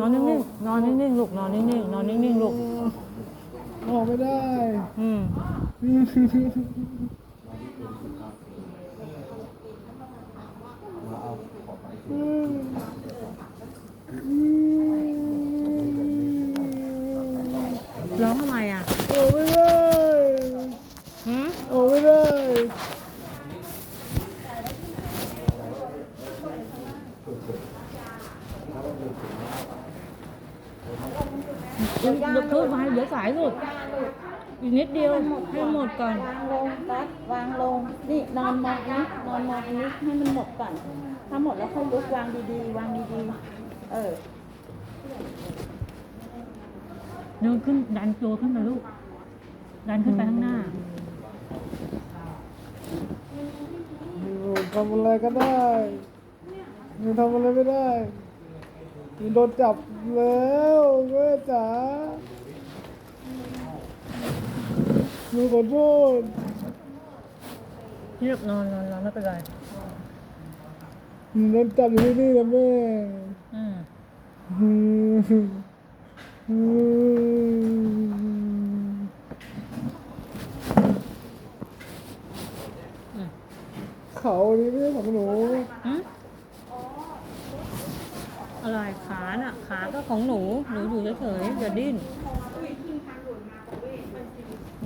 นอนนิ่งๆนอนนิ่งๆลูกนอนนิ่งๆนอนนิ่งๆลูกออกไม่ได้ อืมร้องทำไมอะออกไม่ได้หืมออกไม่ได้เดี๋ ยวเดี๋ยวเพิ่มไว้เดี๋ยวสายหลุดอีกนิดเดียวให้หมดก่อน วางลงกัดวางลง นี่นอนมองนี้นอนมองอันนี้ให้มันหมดก่อน ถ้าหมดแล้วค่อยลุกวางดีๆ วางดีๆ เออเดินขึ้นดันตัวขึ้นมาลูก ดันขึ้นไปข้างหน้าทำอะไรก็ได้หนูทำอะไรไม่ได้ หนูโดนจับแล้วแม่จ๋าหนูขอโทษเรียบนอนนอนนอนไม่เป็นไร หนูโดนจับอยู่ที่นี่นะแม่อืม อืมอืม อืม เขานี่ไม่ใช่ของหนู หืม อะไรขาน่ะ ขาก็ของหนู หนูอยู่เฉยๆอย่าดิ้น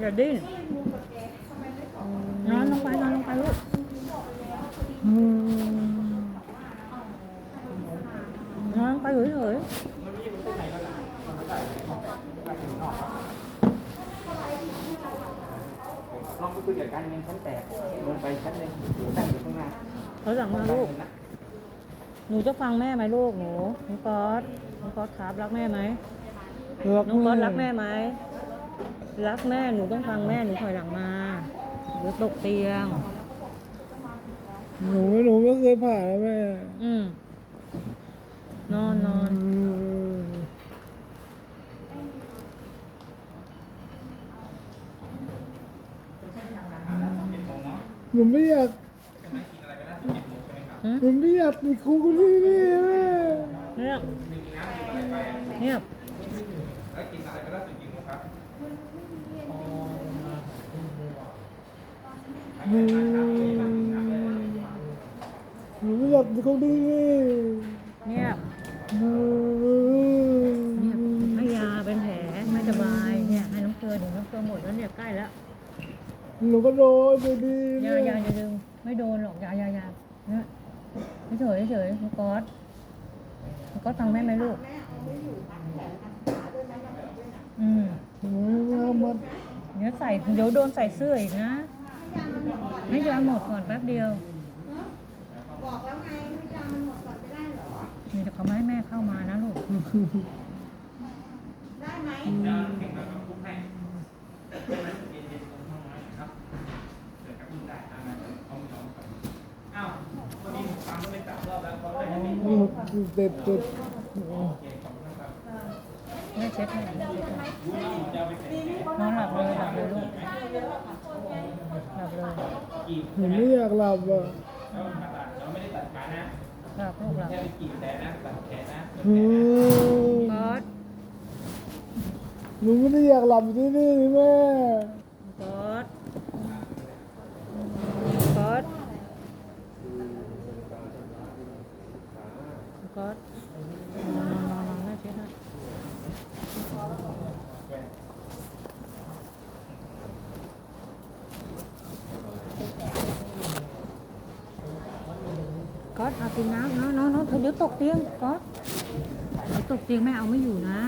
อย่าดิ้นนอนลงไปนอนลงไปลูกอืมนอนลงไปเฉยลองไปคุยกับการเงินชั้นแปดลงไปชั้นหนึ่งตั้งอยู่ข้างหน้าๆเขาสั่งมาลูก หนูจะฟังแม่ไหมลูกหนูน้องก๊อตน้องก๊อตครับรักแม่ไหมรักน้องก๊อตรักแม่ไหมรักแม่หนูต้องฟังแม่หนูถอยหลังมาเดี๋ยวตกเตียง หนูหนูไม่เคยผ่านนะแม่อืมนอนนอนอืมหนูไม่อยาก หืมหนูไม่อยากติดคุกที่นี่แม่เงียบเงียบอืมหนูไม่อยากติดคุกที่นี่เงียบอืมเงียบให้ยาเป็นแผลไม่สบายเนี่ยให้น้ำเกลือเดี๋ยวน้ำเกลือหมดแล้วเนี่ยใกล้แล้วหนูก็โดนอยู่ดียาอยาอย่าดึงไม่โดนหรอกยายายาเนี่ย เฉยเฉยๆน้องก๊อตน้องก๊อตฟังแม่ไหมลูก อืมหนูไม่เอามาเดี๋ยวใส่เดี๋ยวโดนใส่เสื้ออีกนะให้ยาหมดก่อนแป๊บเดียว บอกแล้วไงไม่จำมันหมดก่อนจะได้เหรอ นี่เดี๋ยวเขาไม่ให้แม่เข้ามานะลูก ได้ไหม อ้าววันนี้ผมฟังไม่จับรอบแล้วเขาได้ไม่ หนู เด็ดเด็ดแม่เช็ดให้แม่เช็ดให้นอนหลับเลยหลับเลยลูกหลับเลยหนูไม่อยากหลับอะหลับลูกหลับแค่ไปกี่แสนนะตัดแขนนะอืมก๊อตหนูไม่ได้อยากหลับอยู่ที่นี่แม่ ก๊อตนอนนอนนอนแม่เช็ดให้ก๊อตเอากินน้ำเนาะเนาะเนาะเดี๋ยวตกเตียงก๊อตเดี๋ยวตกเตียงแม่เอาไม่อยู่นะ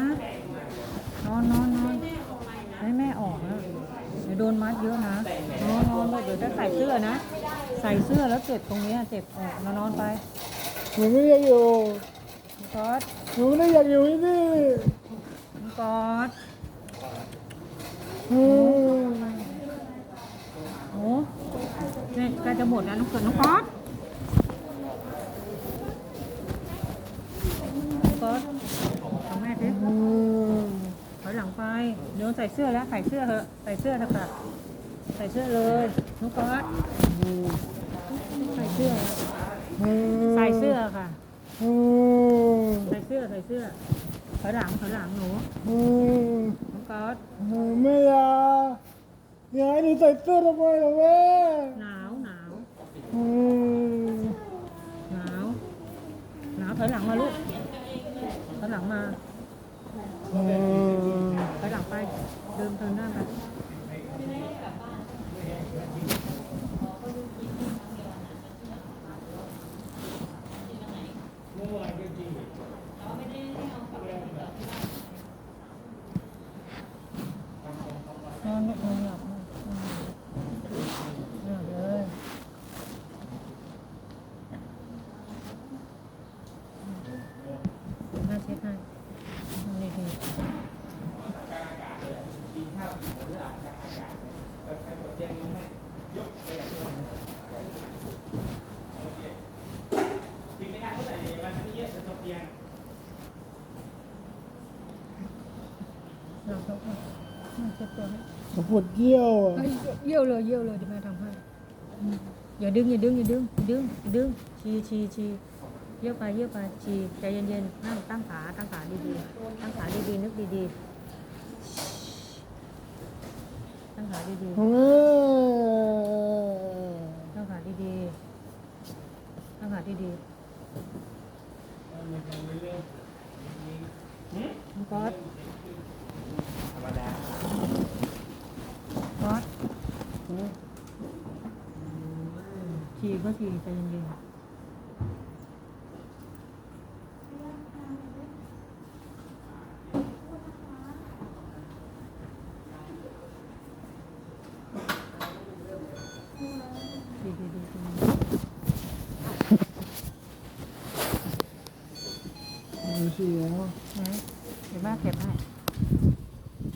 นอนนอนนอนให้แม่ออกนะเดี๋ยวโดนมัดเยอะนะนอนนอนเลยเดี๋ยวจะใส่เสื้อนะ ใส่เสื้อแล้วเจ็บตรงนี้เจ็บออกนอนนอนไป หนูไม่อยากอยู่ก๊อตหนูไม่ได้อยากอยู่ที่นี่ก๊อตอืมโอ้เนี่ยใกล้จะหมดแล้วน้องเกิดน้องก๊อตก๊อตทำแม่ดิอืมถอยหลังไปเดี๋ยวใส่เสื้อแล้วใส่เสื้อเถอะใส่เสื้อนะคะใส่เสื้อเลยน้องก๊อต ใส่เสื้ออืมใส่เสื้อค่ะอืมใส่เสื้อใส่เสื้ออยหลังถอยหลังหนูอืมน้องก๊อตอืมไม่อยากอยากให้หนูใส่เสื้อทำไมล่ะแม่หนาวหนาวอืมหนาวหนาวถอยหลังมาลูกถอยหลังมาอืมถอยหลังไป เดินเดินหน้าไป นอนนอนหลับนอนนอนเลยน่าเช็ดให้นอนดีๆ หลับแล้วค่ะมาเช็ดตัวให้ปวดเยี่ยวอะเฮ้ยเยี่ยวเลยเยี่ยวเลยเดี๋ยวแม่ทำให้อืมอย่าดึงอย่าดึงอย่าดึงอย่าดึงอย่าดึงชีชีชีเยี่ยวไปเยี่ยวไปชีใจเย็นๆนั่งตั้งขาตั้งขาดีๆตั้งขาดีๆนึกดีๆตั้งขาดีเออ ๆตั้งขาดีๆตั้งขาดีๆน้องก๊อต ธรรมดา ก๊อต ทีก็ทีใจเย็นๆ